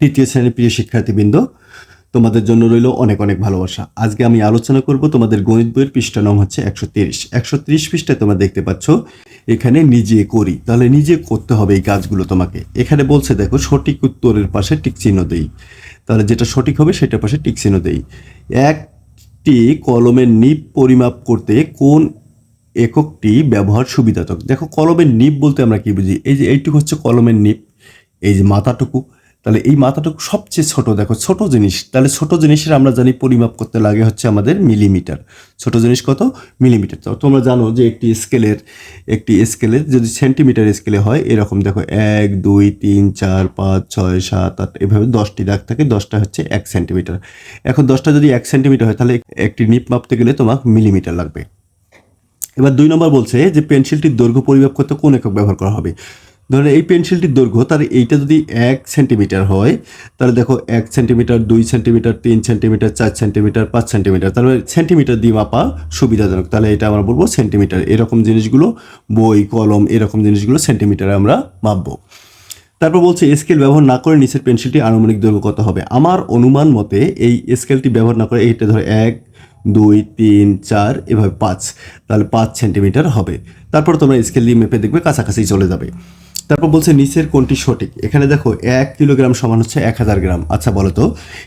তৃতীয় শ্রেণির প্রিয় শিক্ষার্থীবৃন্দ, তোমাদের জন্য রইল অনেক অনেক ভালোবাসা। আজকে আমি আলোচনা করব তোমাদের গণিত বইয়ের পৃষ্ঠা নং হচ্ছে একশো তিরিশ। একশো তিরিশ পৃষ্ঠায় তোমরা দেখতে পাচ্ছ, এখানে নিজে করি। তাহলে নিজে করতে হবে এই কাজগুলো তোমাকে। এখানে বলছে দেখো, সঠিক উত্তরের পাশে টিক চিহ্ন দেই। তাহলে যেটা সঠিক হবে সেটার পাশে টিক চিহ্ন দেই। একটি কলমের নিপ পরিমাপ করতে কোন এককটি ব্যবহার সুবিধাজনক? দেখো, কলমের নিপ বলতে আমরা কি বুঝি? এই যে এইটুকু হচ্ছে কলমের নিপ, এই যে মাথাটুকু তাহলে এই মাথাটুকু সবচেয়ে ছোট, দেখো, ছোট জিনিস। তাহলে ছোট জিনিসের আমরা জানি পরিমাপ করতে লাগে হচ্ছে আমাদের মিলিমিটার। ছোট জিনিস কত? মিলিমিটার। তো তোমরা জানো যে একটি স্কেলের একটি স্কেলের যদি সেন্টিমিটার স্কেলে হয়, এরকম দেখো, এক, দুই, তিন, চার, পাঁচ, ছয়, সাত, আট, এভাবে দশটি দাগ থাকে, দশটা হচ্ছে এক সেন্টিমিটার। এখন দশটা যদি এক সেন্টিমিটার হয়, তাহলে একটি নিপ মাপতে গেলে তোমার মিলিমিটার লাগবে। এবার দুই নম্বর বলছে যে পেন্সিলটির দৈর্ঘ্য পরিমাপ করতে কোন একক ব্যবহার করা হবে? ধরো এই পেন্সিলটির দৈর্ঘ্য, তার এইটা যদি এক সেন্টিমিটার হয়, তাহলে দেখো এক সেন্টিমিটার, দুই সেন্টিমিটার, তিন সেন্টিমিটার, চার সেন্টিমিটার, পাঁচ সেন্টিমিটার, তাহলে সেন্টিমিটার দিয়ে মাপা সুবিধাজনক। তাহলে এটা আমরা বলব সেন্টিমিটার। এরকম জিনিসগুলো, বই, কলম, এরকম জিনিসগুলো সেন্টিমিটারে আমরা মাপবো। তারপর বলছে, স্কেল ব্যবহার না করে নিচের পেন্সিলটি আনুমানিক দৈর্ঘ্য কত হবে? আমার অনুমান মতে এই স্কেলটি ব্যবহার না করে এইটা ধরো এক, দুই, তিন, চার, এভাবে পাঁচ, তাহলে পাঁচ সেন্টিমিটার হবে। তারপর তোমরা স্কেল দিয়ে মেপে দেখবে, কাছাকাছি চলে যাবে। তারপর বলছে নিচের কোনটি সঠিক? এখানে দেখো, এক কিলোগ্রাম সমান হচ্ছে এক হাজার গ্রাম। আচ্ছা বলো তো,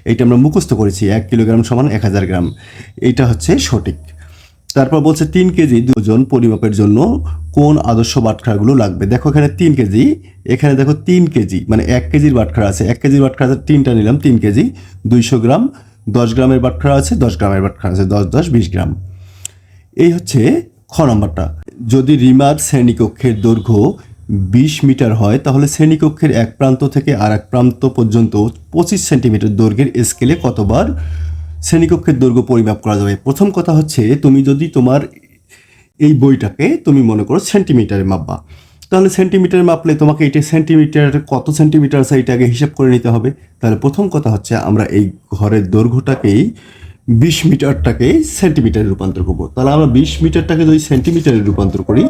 এইটা আমরা মুখস্থ করেছি, এক কিলোগ্রাম সমান এক হাজার গ্রাম। এইটা হচ্ছে সঠিক। তারপর বলছে তিন কেজি দুজন পরিমাপের জন্য কোন আদর্শ বাটখারাগুলো লাগবে? দেখো এখানে তিন কেজি, এখানে দেখো তিন কেজি মানে এক কেজির বাটখারা আছে। এক কেজির বাটখারা আছে তিনটা নিলাম, তিন কেজি, দুইশো গ্রাম, দশ গ্রামের বাটখারা আছে, দশ গ্রামের বাটখারা আছে, দশ দশ, বিশ গ্রাম। এই হচ্ছে খ নম্বরটা। যদি রিমার শ্রেণীকক্ষের দৈর্ঘ্য বিশ মিটার হয়, তাহলে শ্রেণীকক্ষের এক প্রান্ত থেকে আর এক প্রান্ত পর্যন্ত পঁচিশ সেন্টিমিটার দৈর্ঘ্যের স্কেলে কতবার শ্রেণীকক্ষের দৈর্ঘ্য পরিমাপ করা যাবে? প্রথম কথা হচ্ছে, তুমি যদি তোমার এই বইটাকে তুমি মনে করো সেন্টিমিটারে মাপবা, তাহলে সেন্টিমিটার মাপলে তোমাকে এটা সেন্টিমিটার, কত সেন্টিমিটার আছে এটা আগে হিসাব করে নিতে হবে। তাহলে প্রথম কথা হচ্ছে, আমরা এই ঘরের দৈর্ঘ্যটাকেই বিশ মিটারটাকে সেন্টিমিটারে রূপান্তর করব। তাহলে আমরা বিশ মিটারটাকে যদি সেন্টিমিটারে রূপান্তর করি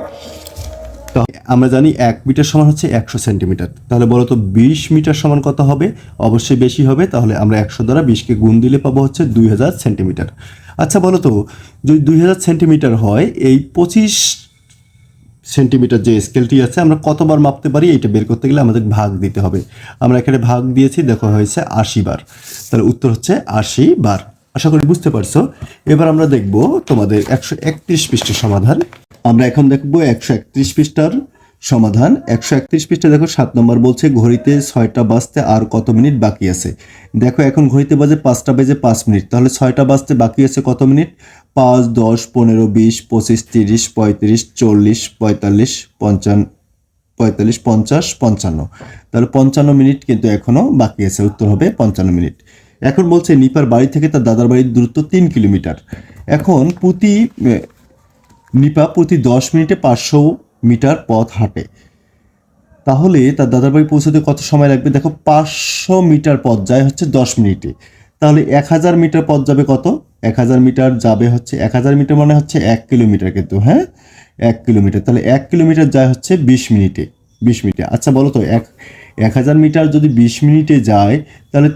আমরা জানি এক মিটার সমান হচ্ছে একশো সেন্টিমিটার। তাহলে বলো তো বিশ মিটার সমান কত হবে? অবশ্যই বেশি হবে, তাহলে আমরা একশো দ্বারা বিশকে গুণ দিলে পাবো হচ্ছে দুই হাজার সেন্টিমিটার। আচ্ছা বলো তো, যদি দুই হাজার সেন্টিমিটার হয়, এই পঁচিশ সেন্টিমিটার যে স্কেলটি আছে, আমরা কতবার মাপতে পারি? এটা বের করতে গেলে আমাদের ভাগ দিতে হবে। আমরা এখানে ভাগ দিয়েছি, দেখো হয়েছে আশি বার। তাহলে উত্তর হচ্ছে আশি বার। আশা করি বুঝতে পারছ। এবার আমরা দেখব তোমাদের একশো একত্রিশ পৃষ্ঠের সমাধান। আমরা এখন দেখব একশো একত্রিশ পৃষ্ঠার সমাধান। একশো একত্রিশ পৃষ্ঠা দেখো, সাত নম্বর বলছে, ঘড়িতে ছয়টা বাজতে আর কত মিনিট বাকি আছে? দেখো, এখন ঘড়িতে বাজে পাঁচটা বেজে পাঁচ মিনিট। তাহলে ছয়টা বাজতে বাকি আছে কত মিনিট? পাঁচ, দশ, পনেরো, বিশ, পঁচিশ, তিরিশ, পঁয়ত্রিশ, চল্লিশ, পঁয়তাল্লিশ পঞ্চান্ন পঁয়তাল্লিশ, পঞ্চাশ, পঞ্চান্ন। তাহলে পঞ্চান্ন মিনিট কিন্তু এখনও বাকি আছে। উত্তর হবে পঞ্চান্ন মিনিট। এখন বলছে, নিপার বাড়ি থেকে তার দাদার বাড়ির দূরত্ব তিন কিলোমিটার। এখন প্রতি নিপা প্রতি দশ মিনিটে পাঁচশো মিটার পথ হাঁটে। তাহলে তার দাদার বাড়ি পৌঁছতে কত সময় লাগবে? দেখো, পাঁচশো মিটার পথ যায় হচ্ছে দশ মিনিটে। তাহলে এক হাজার মিটার পথ যাবে কত? এক হাজার মিটার যাবে হচ্ছে, এক হাজার মিটার মানে হচ্ছে এক কিলোমিটার কিন্তু হ্যাঁ? এক কিলোমিটার। তাহলে এক কিলোমিটার যায় হচ্ছে বিশ মিনিটে বিশ মিনিটে। আচ্ছা বলো তো, এক এক হাজার মিটার যদি বিশ মিনিটে যায়, তাহলে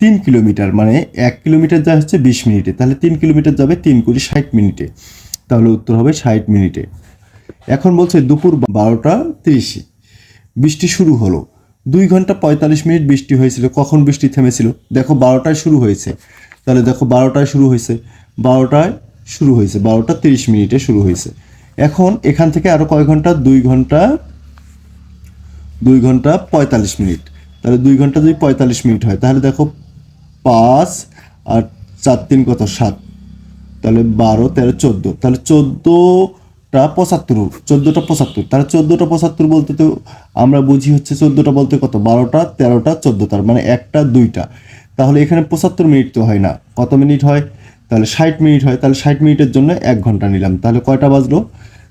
তিন কিলোমিটার মানে এক কিলোমিটার যায় হচ্ছে বিশ মিনিটে। তাহলে তিন কিলোমিটার যাবে তিন কুড়ি ষাট মিনিটে। তাহলে উত্তর হবে ষাট মিনিটে। এখন বলছে দুপুর বারোটা তিরিশে। বৃষ্টি শুরু হলো। দুই ঘণ্টা পঁয়তাল্লিশ মিনিট বৃষ্টি হয়েছিল। কখন বৃষ্টি থেমেছিল? দেখো বারোটায় শুরু হয়েছে। তাহলে দেখো বারোটায় শুরু হয়েছে। বারোটায় শুরু হয়েছে। বারোটা তিরিশ মিনিটে শুরু হয়েছে। এখন এখান থেকে আরও কয় ঘণ্টা? দুই ঘণ্টা দুই ঘণ্টা পঁয়তাল্লিশ মিনিট। তাহলে দুই ঘণ্টা যদি পঁয়তাল্লিশ মিনিট হয়, তাহলে দেখো পাঁচ আর চার তিন কত? সাত। তাহলে বারো, তেরো, চোদ্দ। তাহলে চোদ্দোটা পঁচাত্তর চোদ্দোটা পঁচাত্তর। তাহলে চোদ্দোটা পঁচাত্তর বলতে তো আমরা বুঝি হচ্ছে চোদ্দোটা বলতে কত? বারোটা, তেরোটা, চোদ্দ, তার মানে একটা, দুইটা। তাহলে এখানে পঁচাত্তর মিনিট তো হয় না। কত মিনিট হয়? তাহলে ষাট মিনিট হয়। তাহলে ষাট মিনিটের জন্য এক ঘণ্টা নিলাম। তাহলে কয়টা বাজলো?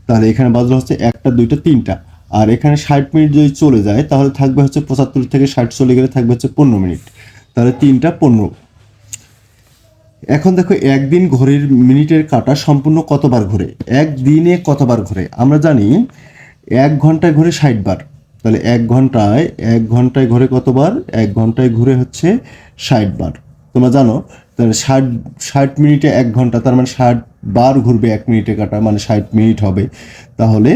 তাহলে এখানে বাজলো হচ্ছে একটা, দুইটা, তিনটা। আর এখানে ষাট মিনিট যদি চলে যায়, তাহলে থাকবে হচ্ছে পঁচাত্তর থেকে ষাট চলে গেলে থাকবে হচ্ছে পনেরো মিনিট। তাহলে তিনটা, পনেরো। এখন দেখো, একদিন ঘড়ির মিনিটের কাটা সম্পূর্ণ কতবার ঘোরে? একদিনে কতবার ঘোরে? আমরা জানি এক ঘন্টায় ঘোরে ষাট বার তাহলে এক ঘন্টায় এক ঘন্টায় ঘুরে কতবার? এক ঘন্টায় ঘুরে হচ্ছে ষাট বার তোমরা জানো, তাহলে ষাট ষাট মিনিটে এক ঘণ্টা, তার মানে ষাট বার ঘুরবে এক মিনিটে কাটা মানে ষাট মিনিট হবে। তাহলে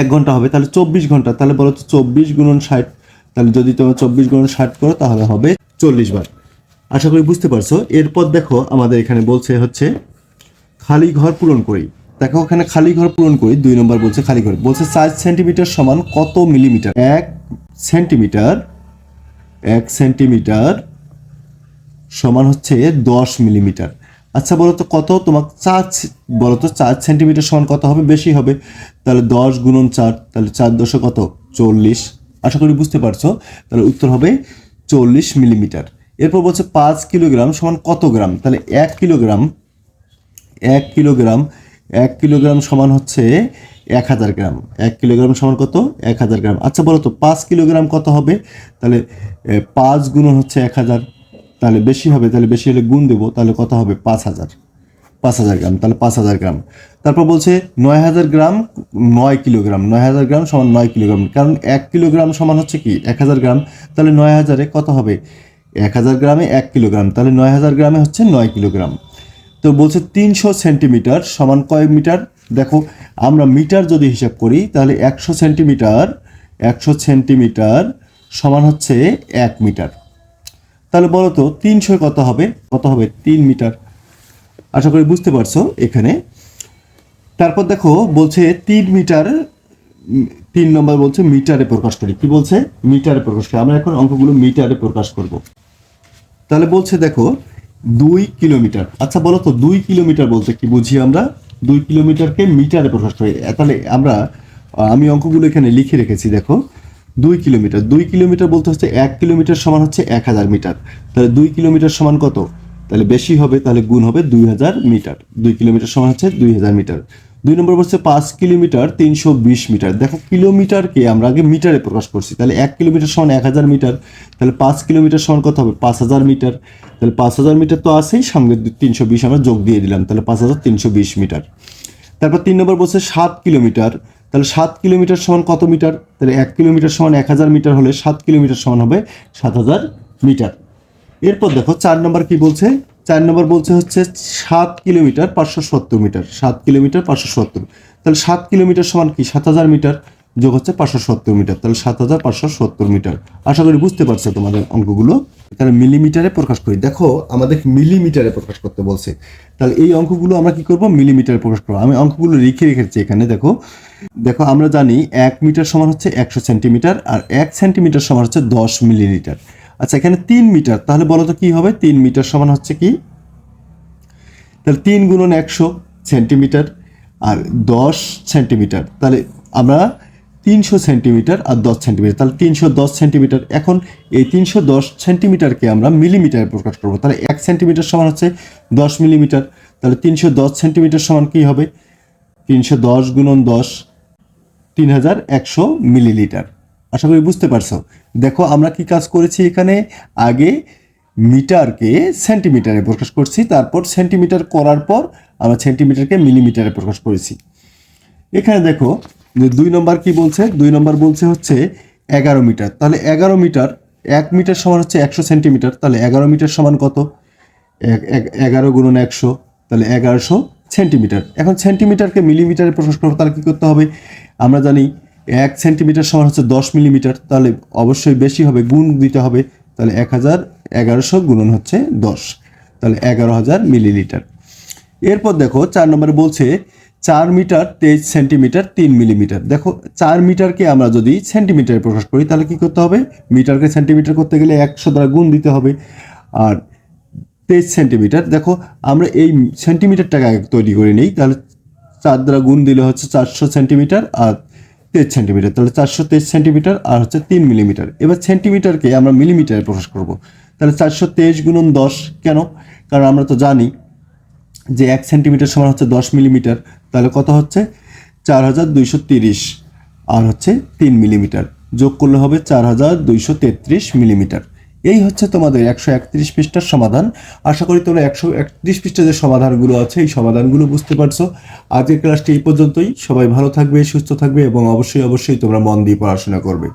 এক ঘণ্টা হবে, তাহলে চব্বিশ ঘণ্টা। তাহলে বলো তো চব্বিশ গুণন ষাট, তাহলে যদি তোমরা চব্বিশ গুণন ষাট করো, তাহলে হবে চল্লিশ বার আশা করি বুঝতে পারছ। এরপর দেখো আমাদের এখানে বলছে হচ্ছে, খালি ঘর পূরণ করি। দেখো ওখানে খালি ঘর পূরণ করি, দুই নম্বর বলছে খালি ঘর। বলছে চার সেন্টিমিটার সমান কত মিলিমিটার এক সেন্টিমিটার এক সেন্টিমিটার সমান হচ্ছে দশ মিলিমিটার আচ্ছা বলো তো কত? তোমার চার বলো তো চার সেন্টিমিটার সমান কত হবে? বেশি হবে। তাহলে দশ গুণন চার, তাহলে চার দশে কত? চল্লিশ। আশা করি বুঝতে পারছ। তাহলে উত্তর হবে চল্লিশ মিলিমিটার এরপর বলছে পাঁচ কিলোগ্রাম সমান কত গ্রাম? তাহলে এক কিলোগ্রাম এক কিলোগ্রাম এক কিলোগ্রাম সমান হচ্ছে এক হাজার গ্রাম। এক কিলোগ্রাম সমান কত? এক হাজার গ্রাম। আচ্ছা বলো তো, পাঁচ কিলোগ্রাম কত হবে? তাহলে পাঁচ গুণন হচ্ছে এক হাজার। তাহলে বেশি হবে, তাহলে বেশি হলে গুণ দেবো, তাহলে কত হবে? পাঁচ হাজার। পাঁচ হাজার গ্রাম, তাহলে পাঁচ হাজার গ্রাম। তারপর বলছে নয় হাজার গ্রাম, নয় কিলোগ্রাম। নয় হাজার গ্রাম সমান নয় কিলোগ্রাম। কারণ এক কিলোগ্রাম সমান হচ্ছে কি? এক হাজার গ্রাম। তাহলে নয় হাজারে কত হবে? এক হাজার গ্রামে এক কিলোগ্রাম, তাহলে নয় হাজার গ্রামে হচ্ছে নয় কিলোগ্রাম। তো বলছে তিনশো সেন্টিমিটার সমান কয় মিটার? দেখো, আমরা মিটার যদি হিসাব করি, তাহলে একশো সেন্টিমিটার একশো সেন্টিমিটার সমান হচ্ছে এক মিটার। তাহলে বলো তো তিনশো কত হবে? কত হবে? তিন মিটার। আশা করি বুঝতে পারছ এখানে। তারপর দেখো, বলছে তিন মিটার তিন নম্বর বলছে মিটারে প্রকাশ করি। কি বলছে? মিটারে প্রকাশ করি। আমরা এখন অঙ্কগুলো মিটারে প্রকাশ করব। তাহলে বলছে দেখো, দুই কিলোমিটার। আচ্ছা বলো তো, দুই কিলোমিটার বলতে কি বুঝি আমরা? দুই কিলোমিটারকে মিটারে প্রকাশ করি। তাহলে আমরা আমি অঙ্কগুলো এখানে লিখে রেখেছি, দেখো। দুই কিলোমিটার। দুই কিলোমিটার বলতে হচ্ছে এক কিলোমিটার সমান হচ্ছে এক হাজার মিটার। তাহলে দুই কিলোমিটার সমান কত? তাহলে বেশি হবে, তাহলে গুণ হবে দুই হাজার মিটার। দুই কিলোমিটার সমান হচ্ছে দুই হাজার মিটার। দুই নম্বর বলছে পাঁচ কিলোমিটার তিনশো বিশ মিটার। দেখো কিলোমিটারকে আমরা আগে মিটারে প্রকাশ করছি। তাহলে এক কিলোমিটার সমান এক হাজার মিটার, তাহলে পাঁচ কিলোমিটার সমান কত হবে? পাঁচ হাজার মিটার। তাহলে পাঁচ হাজার মিটার তো আছেই সঙ্গে তিনশো বিশ আমরা যোগ দিয়ে দিলাম। তাহলে পাঁচ হাজার তিনশো বিশ মিটার। তারপর তিন নম্বর বলছে সাত কিলোমিটার। তাহলে সাত কিলোমিটার সমান কত মিটার? তাহলে এক কিলোমিটার সমান এক হাজার মিটার হলে সাত কিলোমিটার সমান হবে সাত হাজার মিটার। এরপর দেখো চার নম্বর কি বলছে? চার নম্বর বলছে হচ্ছে সাত কিলোমিটার পাঁচশো সত্তর মিটার, সাত কিলোমিটার পাঁচশো সত্তর। তাহলে সাত কিলোমিটার সমান কি? সাত হাজার মিটার যোগ হচ্ছে পাঁচশো সত্তর মিটার। তাহলে সাত হাজার পাঁচশো সত্তর মিটার। আশা করি বুঝতে পারছ তোমাদের অঙ্কগুলো। তাহলে মিলিমিটারে প্রকাশ করি। দেখো, আমাদের মিলিমিটারে প্রকাশ করতে বলছে? তাহলে এই অঙ্কগুলো আমরা কি করব? মিলিমিটারে প্রকাশ করব। আমি অঙ্কগুলো লিখে রেখেছি এখানে, দেখো। দেখো, আমরা জানি এক মিটার সমান হচ্ছে একশো সেন্টিমিটার আর এক সেন্টিমিটার সমান হচ্ছে দশ মিলিলিটার আচ্ছা এখানে তিন মিটার। তাহলে বলো তো কি হবে? তিন মিটার সমান হচ্ছে কি? তাহলে তিন গুণন একশো সেন্টিমিটার আর দশ সেন্টিমিটার। তাহলে আমরা তিনশো সেন্টিমিটার আর দশ সেন্টিমিটার। তাহলে তিনশো দশ সেন্টিমিটার। এখন এই তিনশো দশ সেন্টিমিটারকে আমরা মিলিমিটারে প্রকাশ করব। তাহলে এক সেন্টিমিটার সমান হচ্ছে দশ মিলিমিটার। তাহলে তিনশো দশ সেন্টিমিটার সমান কী হবে? তিনশো দশ গুণন দশ তিন হাজার একশো মিলিলিটার। আশা করি বুঝতে পারছ। দেখো, আমরা কি কাজ করেছি এখানে? আগে মিটারকে সেন্টিমিটারে প্রকাশ করছি, তারপর সেন্টিমিটার করার পর আমরা সেন্টিমিটারকে মিলিমিটারে প্রকাশ করেছি। এখানে দেখো, যে দুই নম্বর কি বলছে? দুই নম্বর বলছে হচ্ছে এগারো মিটার। তাহলে এগারো মিটার, এক মিটার সমান হচ্ছে একশো সেন্টিমিটার। তাহলে এগারো মিটার সমান কত? এগারো গুণন একশো, তাহলে এগারোশো সেন্টিমিটার। এখন সেন্টিমিটারকে মিলিমিটারে প্রকাশ করব, তাহলে কী করতে হবে? আমরা জানি এক সেন্টিমিটার সমান হচ্ছে দশ মিলিমিটার, তাহলে অবশ্যই বেশি হবে, গুণ দিতে হবে, তাহলে এক হাজার এগারোশো গুণন হচ্ছে দশ, তাহলে এগারো হাজার মিলিলিটার। এরপর দেখো, চার নম্বরে বলছে চার মিটার তেইশ সেন্টিমিটার তিন মিলিমিটার। দেখো, চার মিটারকে আমরা যদি সেন্টিমিটারে প্রকাশ করি, তাহলে কি করতে হবে? মিটারকে সেন্টিমিটার করতে গেলে একশো দ্বারা গুণ দিতে হবে। আর তেইশ সেন্টিমিটার, দেখো, আমরা এই সেন্টিমিটারটাকে আগে তৈরি করে নিই, তাহলে চার দ্বারা গুণ দিলে হচ্ছে চারশো সেন্টিমিটার, আর তেইশ সেন্টিমিটার, তাহলে চারশো তেইশ সেন্টিমিটার আর হচ্ছে তিন মিলিমিটার। এবার সেন্টিমিটারকে আমরা মিলিমিটারে প্রকাশ করব। তাহলে চারশো তেইশ গুণন দশ কেন? কারণ আমরা তো জানি যে এক সেন্টিমিটার সমান হচ্ছে দশ মিলিমিটার, তাহলে কত হচ্ছে? চার হাজার দুইশো তিরিশ আর হচ্ছে তিন মিলিমিটার। যোগ করলে হবে চার হাজার দুইশো তেত্রিশ মিলিমিটার। এই হচ্ছে তোমাদের একশো একত্রিশ পৃষ্ঠার সমাধান। আশা করি তোমরা একশো একত্রিশ পৃষ্ঠা যে সমাধানগুলো আছে, এই সমাধানগুলো বুঝতে পারছ। আজকের ক্লাসটি এই পর্যন্তই। সবাই ভালো থাকবে, সুস্থ থাকবে এবং অবশ্যই অবশ্যই তোমরা মন দিয়ে পড়াশোনা করবে।